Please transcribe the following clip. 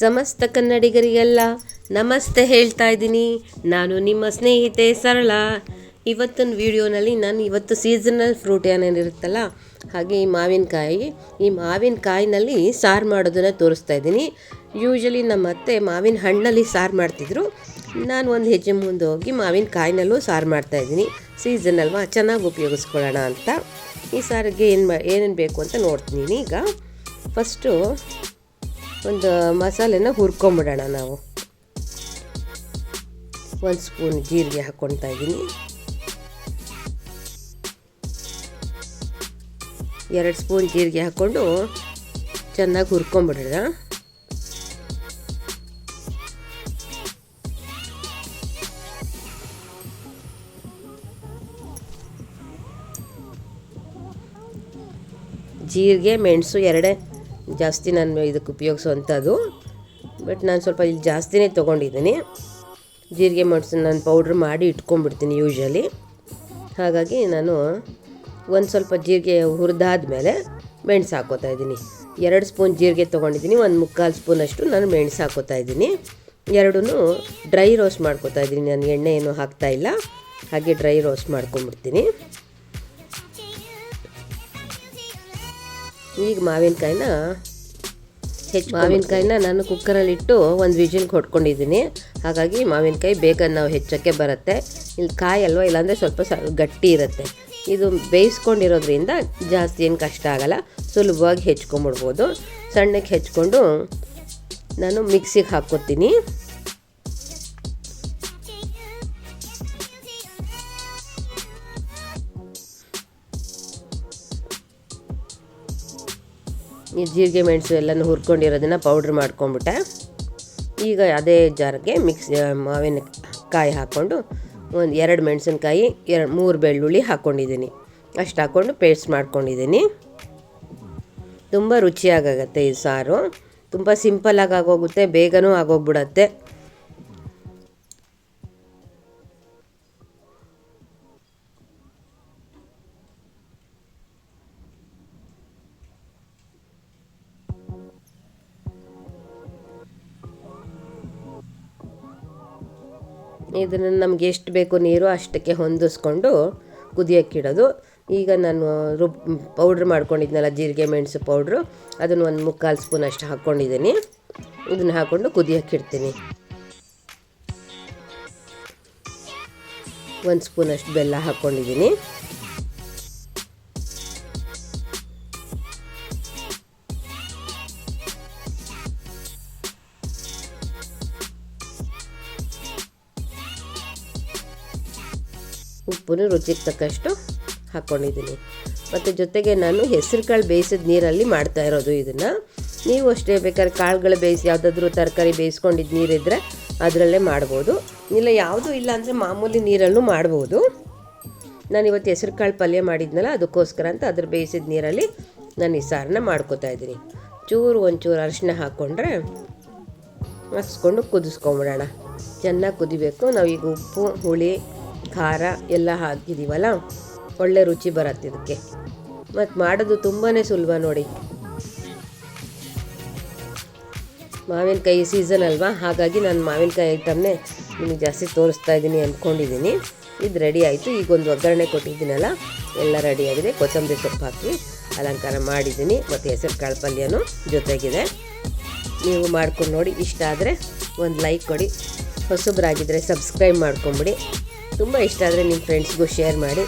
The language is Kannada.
ಸಮಸ್ತ ಕನ್ನಡಿಗರಿಗೆಲ್ಲ ನಮಸ್ತೆ ಹೇಳ್ತಾ ಇದ್ದೀನಿ. ನಾನು ನಿಮ್ಮ ಸ್ನೇಹಿತೆ ಸರಳ. ಇವತ್ತಿನ ವಿಡಿಯೋನಲ್ಲಿ ನಾನು ಇವತ್ತು ಸೀಸನಲ್ ಫ್ರೂಟ್ ಏನೇನಿರುತ್ತಲ್ಲ ಹಾಗೆ ಈ ಮಾವಿನಕಾಯಿ. ಈ ಮಾವಿನಕಾಯಿನಲ್ಲಿ ಸಾರು ಮಾಡೋದನ್ನು ತೋರಿಸ್ತಾ ಇದ್ದೀನಿ. ಯೂಶಲಿ ನಮ್ಮ ಅತ್ತೆ ಮಾವಿನ ಹಣ್ಣಲ್ಲಿ ಸಾರು ಮಾಡ್ತಿದ್ರು. ನಾನು ಒಂದು ಹೆಜ್ಜೆ ಮುಂದೆ ಹೋಗಿ ಮಾವಿನಕಾಯಿನಲ್ಲೂ ಸಾರು ಮಾಡ್ತಾಯಿದ್ದೀನಿ ಸೀಸನ್ ಅಲ್ವಾ ಚೆನ್ನಾಗಿ ಉಪಯೋಗಿಸ್ಕೊಳ್ಳೋಣ ಅಂತ. ಈ ಸಾರಿಗೆ ಏನು ಮಾ ಏನೇನು ಬೇಕು ಅಂತ ನೋಡ್ತೀನಿ. ಈಗ ಫಸ್ಟು ಒಂದು ಮಸಾಲೆನ ಹುರ್ಕೊಂಬಿಡೋಣ ನಾವು. ಒಂದು ಸ್ಪೂನ್ ಜೀರಿಗೆ ಹಾಕ್ಕೊಳ್ತಾ ಇದ್ದೀನಿ. ಎರಡು ಸ್ಪೂನ್ ಜೀರಿಗೆ ಹಾಕ್ಕೊಂಡು ಚೆನ್ನಾಗಿ ಹುರ್ಕೊಂಬಿಡೋಣ. ಜೀರಿಗೆ, ಮೆಣಸು ಎರಡೇ ಜಾಸ್ತಿ ನಾನು ಇದಕ್ಕೆ ಉಪಯೋಗಿಸುವಂಥದ್ದು. ಬಟ್ ನಾನು ಸ್ವಲ್ಪ ಇಲ್ಲಿ ಜಾಸ್ತಿನೇ ತೊಗೊಂಡಿದ್ದೀನಿ. ಜೀರಿಗೆ ಮೆಣಸನ್ನು ನಾನು ಪೌಡ್ರ್ ಮಾಡಿ ಇಟ್ಕೊಂಡ್ಬಿಡ್ತೀನಿ ಯೂಶ್ವಲಿ ಹಾಗಾಗಿ ನಾನು ಒಂದು ಸ್ವಲ್ಪ ಜೀರಿಗೆ ಹುರಿದಾದ್ಮೇಲೆ ಮೆಣಸು ಹಾಕೋತಾ ಇದ್ದೀನಿ. ಎರಡು ಸ್ಪೂನ್ ಜೀರಿಗೆ ತೊಗೊಂಡಿದ್ದೀನಿ, ಒಂದು ಮುಕ್ಕಾಲು ಸ್ಪೂನಷ್ಟು ನಾನು ಮೆಣಸು ಹಾಕೋತಾ ಇದ್ದೀನಿ. ಎರಡೂ ಡ್ರೈ ರೋಸ್ಟ್ ಮಾಡ್ಕೋತಾ ಇದ್ದೀನಿ. ನಾನು ಎಣ್ಣೆ ಏನು ಹಾಕ್ತಾ ಇಲ್ಲ. ಹಾಗೆ ಡ್ರೈ ರೋಸ್ಟ್ ಮಾಡ್ಕೊಂಬಿಡ್ತೀನಿ ಈಗ ಮಾವಿನಕಾಯಿನ ಹೆಚ್ಚು ಮಾವಿನಕಾಯಿನ ನಾನು ಕುಕ್ಕರಲ್ಲಿ ಇಟ್ಟು ಒಂದು ವಿಜಿಲ್ ಹೊಡ್ಕೊಂಡಿದ್ದೀನಿ. ಹಾಗಾಗಿ ಮಾವಿನಕಾಯಿ ಬೇಗ ನಾವು ಹೆಚ್ಚೋಕ್ಕೆ ಬರುತ್ತೆ. ಇಲ್ಲಿ ಕಾಯಿ ಅಲ್ವಾ? ಇಲ್ಲಾಂದರೆ ಸ್ವಲ್ಪ ಸ, ಗಟ್ಟಿ ಇರುತ್ತೆ. ಇದು ಬೇಯಿಸ್ಕೊಂಡಿರೋದ್ರಿಂದ ಜಾಸ್ತಿ ಏನು ಕಷ್ಟ ಆಗಲ್ಲ. ಸುಲಭವಾಗಿ ಹೆಚ್ಕೊಂಬಿಡ್ಬೋದು. ಸಣ್ಣಕ್ಕೆ ಹೆಚ್ಕೊಂಡು ನಾನು ಮಿಕ್ಸಿಗೆ ಹಾಕ್ಕೊತೀನಿ ಈ ಜೀರಿಗೆ ಮೆಣಸು ಎಲ್ಲನೂ ಹುರ್ಕೊಂಡಿರೋದನ್ನು ಪೌಡ್ರ್ ಮಾಡ್ಕೊಂಬಿಟ್ಟೆ. ಈಗ ಅದೇ ಜಾರ್ಗೆ ಮಿಕ್ಸ್ ಮಾವಿನ ಕಾಯಿ ಹಾಕ್ಕೊಂಡು ಒಂದು ಎರಡು ಮೆಣಸಿನ್ಕಾಯಿ ಎರಡು ಮೂರು ಬೆಳ್ಳುಳ್ಳಿ ಹಾಕ್ಕೊಂಡಿದ್ದೀನಿ ಅಷ್ಟು ಹಾಕ್ಕೊಂಡು ಪೇಸ್ಟ್ ಮಾಡ್ಕೊಂಡಿದ್ದೀನಿ. ತುಂಬ ರುಚಿಯಾಗತ್ತೆ ಈ ಸಾರು. ತುಂಬ ಸಿಂಪಲ್ಲಾಗಿ ಆಗೋಗುತ್ತೆ, ಬೇಗನೂ ಆಗೋಗ್ಬಿಡತ್ತೆ. ಇದನ್ನು ನಮ್ಗೆ ಎಷ್ಟು ಬೇಕು ನೀರು ಅಷ್ಟಕ್ಕೆ ಹೊಂದಿಸ್ಕೊಂಡು ಕುದಿಯೋಕ್ಕಿಡೋದು ಈಗ ನಾನು ರುಬ್ ಪೌಡ್ರ್ ಮಾಡ್ಕೊಂಡಿದ್ನಲ್ಲ, ಜೀರಿಗೆ, ಮೆಣಸು ಪೌಡ್ರು ಅದನ್ನು ಒಂದು ಮುಕ್ಕಾಲು ಸ್ಪೂನ್ ಅಷ್ಟು ಹಾಕ್ಕೊಂಡಿದ್ದೀನಿ. ಇದನ್ನು ಹಾಕ್ಕೊಂಡು ಕುದಿಯೋಕ್ಕಿಡ್ತೀನಿ ಒಂದು ಸ್ಪೂನ್ ಅಷ್ಟು ಬೆಲ್ಲ ಹಾಕ್ಕೊಂಡಿದ್ದೀನಿ. ಉಪ್ಪನ್ನು ರುಚಿಗೆ ತಕ್ಕಷ್ಟು ಹಾಕ್ಕೊಂಡಿದ್ದೀನಿ ಮತ್ತು ಜೊತೆಗೆ ನಾನು ಹೆಸರು ಕಾಳು ಬೇಯಿಸಿದ ನೀರಲ್ಲಿ ಮಾಡ್ತಾ ಇರೋದು ಇದನ್ನು. ನೀವು ಅಷ್ಟೇ ಬೇಕಾದ್ರೆ ಕಾಳುಗಳು ಬೇಯಿಸಿ ಯಾವುದಾದ್ರೂ ತರಕಾರಿ ಬೇಯಿಸ್ಕೊಂಡಿದ್ದು ನೀರಿದ್ದರೆ ಅದರಲ್ಲೇ ಮಾಡ್ಬೋದು. ಇಲ್ಲ, ಯಾವುದೂ ಇಲ್ಲ ಅಂದರೆ ಮಾಮೂಲಿ ನೀರಲ್ಲೂ ಮಾಡ್ಬೋದು. ನಾನು ಇವತ್ತು ಹೆಸರು ಕಾಳು ಪಲ್ಯ ಮಾಡಿದ್ನಲ್ಲ, ಅದಕ್ಕೋಸ್ಕರ ಅಂತ ಅದ್ರ ಬೇಯಿಸಿದ ನೀರಲ್ಲಿ ನಾನು ಈ ಸಾರನ್ನ ಮಾಡ್ಕೋತಾ ಇದ್ದೀನಿ. ಚೂರು ಒಂಚೂರು ಅರಿಶಿನ ಹಾಕ್ಕೊಂಡ್ರೆ ಹಸ್ಕೊಂಡು ಕುದಿಸ್ಕೊಂಬಿಡೋಣ. ಚೆನ್ನಾಗಿ ಕುದಿಬೇಕು. ನಾವು ಈಗ ಉಪ್ಪು, ಹುಳಿ ಖಾರ ಎಲ್ಲ ಹಾಕಿದ್ದೀವಲ್ಲ ಒಳ್ಳೆ ರುಚಿ ಬರತ್ತೆ ಇದಕ್ಕೆ. ಮತ್ತು ಮಾಡೋದು ತುಂಬಾ ಸುಲಭ ನೋಡಿ. ಮಾವಿನಕಾಯಿ ಸೀಸನ್ ಅಲ್ವಾ? ಹಾಗಾಗಿ ನಾನು ಮಾವಿನಕಾಯಿ ಐಟಮ್ನೇ ನಿಮಗೆ ಜಾಸ್ತಿ ತೋರಿಸ್ತಾ ಇದ್ದೀನಿ ಅಂದ್ಕೊಂಡಿದ್ದೀನಿ ಇದು ರೆಡಿ ಆಯಿತು. ಈಗ ಒಂದು ಒಗ್ಗರಣೆ ಕೊಟ್ಟಿದ್ದೀನಲ್ಲ, ಎಲ್ಲ ರೆಡಿಯಾಗಿದೆ ಕೊತ್ತಂಬರಿ ಸೊಪ್ಪು ಹಾಕಿ ಅಲಂಕಾರ ಮಾಡಿದ್ದೀನಿ ಮತ್ತು ಹೆಸರು ಕಾಳು ಪಲ್ಯನೂ ಜೊತೆಗಿದೆ. ನೀವು ಮಾಡ್ಕೊಂಡು ನೋಡಿ. ಇಷ್ಟ ಆದರೆ ಒಂದು ಲೈಕ್ ಕೊಡಿ. ಹೊಸಬ್ರಾಗಿದ್ದರೆ ಸಬ್ಸ್ಕ್ರೈಬ್ ಮಾಡ್ಕೊಂಬಿಡಿ. ತುಂಬ ಇಷ್ಟ ಆದರೆ ನಿಮ್ಮ ಫ್ರೆಂಡ್ಸ್ಗೂ ಶೇರ್ ಮಾಡಿ.